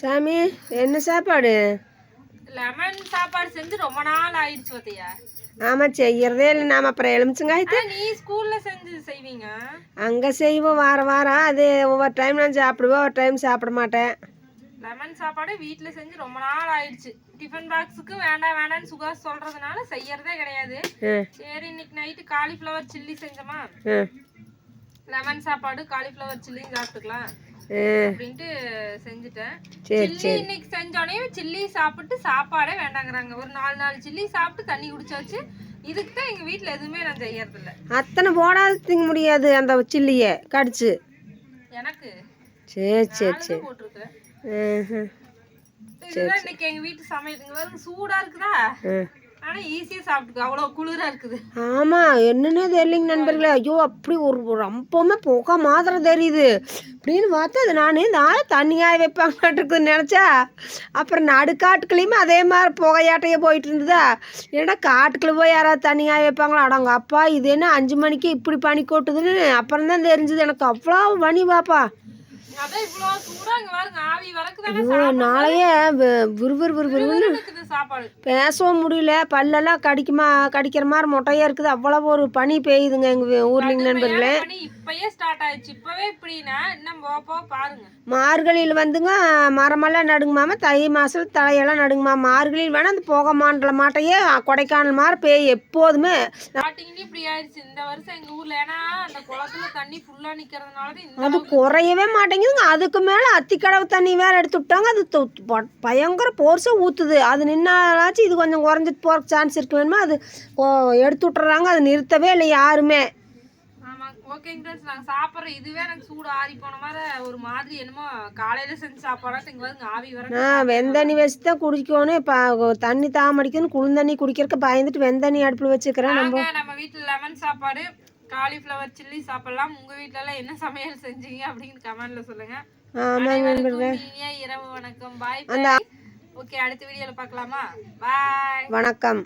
சாமி என்ன சாப்பாடு? லெமன் சாப்பாடு செஞ்சு ரொம்ப நாள் ஆயிடுச்சு பார்த்தியா ஆமாம் செய்யறதே இல்லை. நாம் அப்புறம் எலுமிச்சங்காயத்து நீ ஸ்கூல்ல செஞ்சு செய்வீங்க? அங்கே செய்வோம் வாரம் வாரம். அது ஒவ்வொரு டைம் நான் சாப்பிடுவேன் ஒரு டைம் சாப்பிட மாட்டேன். லெமன் சாப்பாடு வீட்ல செஞ்சு ரொம்ப நாள் ஆயிடுச்சு. டிஃபன் பாக்ஸுக்கு வேண்டாம் வேண்டாம்னு சுகாஸ் சொல்றதுனால செய்யறதே கிடையாது. சரி இன்னைக்கு நைட்டு காலிஃப்ளவர் சில்லி செஞ்சோமா? லெமன் சாப்பாடு காலிஃப்ளவர் சில்லியும் சாப்பிட்டுக்கலாம். அப்படின்ட்டு செஞ்சுட்டேன். சில்லி இன்னைக்கு செஞ்சோடனே சில்லி சாப்பிட்டு சாப்பாடே வேண்டாங்கிறாங்க. ஒரு நாலு நாலு சில்லி சாப்பிட்டு தண்ணி குடிச்சாச்சு. இதுக்கு தான் எங்க வீட்ல எதுவுமே நான் செய்யறது இல்ல அத்தனை போடாது திங்க முடியாது அந்த சில்லியை கடிச்சு. எனக்கு. சரி சரி சரி. போட்டிருக்கேன். இன்னைக்கு எங்க வீட்டு சமையல். இங்க பாருங்க சூடா இருக்குதா? ஆனா ஈஸியா சாப்பிட்டுக்கோ. அவ்வளவு குளிரா இருக்குது. ஆமாம் என்னன்னே தெரியலைங்க நண்பர்களே. ஐயோ அப்படி ஒரு ரொம்பவுமே புகை மாதிரி தெரியுது. அப்படின்னு பார்த்தா அது நான் இந்த ஆள் தண்ணியாக வைப்பாங்கட்டுருக்குன்னு நினச்சா. அப்புறம் நடுக்காட்டுக்குள்ளேயுமே அதே மாதிரி புகையாட்டையே போயிட்டு இருந்ததா? ஏன்னா காட்டுக்குள்ளே போய் யாராவது தண்ணியாக வைப்பாங்களா? அடங்க அப்பா இது என்ன அஞ்சு மணிக்கு இப்படி பனி கொட்டுதுன்னு அப்புறம் தான் தெரிஞ்சுது. எனக்கு அவ்வளோ பனி பாப்பா. நாளையே விறுவிறு விறுவிறுன்னு பேசவும் முடியல பல்லெல்லாம் கடிக்குமா கடிக்கிற மாதிரி மொட்டையாக இருக்குது. அவ்வளோ ஒரு பனி பெய்யுதுங்க எங்கள் ஊர்லிங்க நண்பர்களே. இப்பயே ஸ்டார்ட் ஆயிடுச்சு. இப்பவே இப்படின்னா இன்னும் போக போக பாருங்க. மார்கழியில் வந்துங்க மரமெல்லாம் நடுங்குமாம தை மாதம் தலையெல்லாம் நடுங்குமா? மார்கழியில் வேணால் அந்த புகை மாண்டல மாட்டையே கொடைக்கானல் மாதிரி பேய் எப்போதுமே. இப்படி ஆயிடுச்சு. இந்த வருஷம் எங்க ஊர்ல ஏன்னா அந்த குளத்துல தண்ணி ஃபுல்லா நிக்கிறதுனால தான் இந்த அது குறையவே மாட்டேங்குதுங்க. அதுக்கு மேலே அத்திக்கடவு தண்ணி வேற எடுத்து விட்டாங்க. அது பயங்கர போர்ஸாக ஊற்றுது அது நின்னாலாச்சும் இது கொஞ்சம் குறைஞ்சிட்டு போகிறக்கு சான்ஸ் இருக்கு. வேணுமா? அது எடுத்து விட்டுறாங்க. அது நிறுத்தவே இல்லை யாருமே. ஓகேங்க ஃப்ரெண்ட்ஸ் சாப்பிடுற இதுவே எனக்கு சூடு. ஆறி போன மாதிரி ஒரு மாதிரி என்னமோ காலையில செஞ்சு சாப்பாடாட்டு இங்க பாருங்க ஆவி வர வெந்தண்ணி வச்சு தான் குடிக்கணும். இப்போ தண்ணி தாமடிக்கணும். குளிர்ந்தண்ணி குடிக்கிறதுக்கு பயந்துட்டு வெந்தண்ணி அடுப்பில் வச்சுக்கிறேன் நம்ம. நம்ம வீட்டுல லெமன் சாப்பாடு காலிஃப்ளவர் சில்லி சாப்பிடலாம். உங்க வீட்ல எல்லாம் என்ன சமையல் செஞ்சீங்க அப்படின்னு கமெண்ட்ல சொல்லுங்க. ஆமாங்க இரவு வணக்கம். பாய் ஓகே அடுத்த வீடியோல பார்க்கலாமா? பாய் வணக்கம்.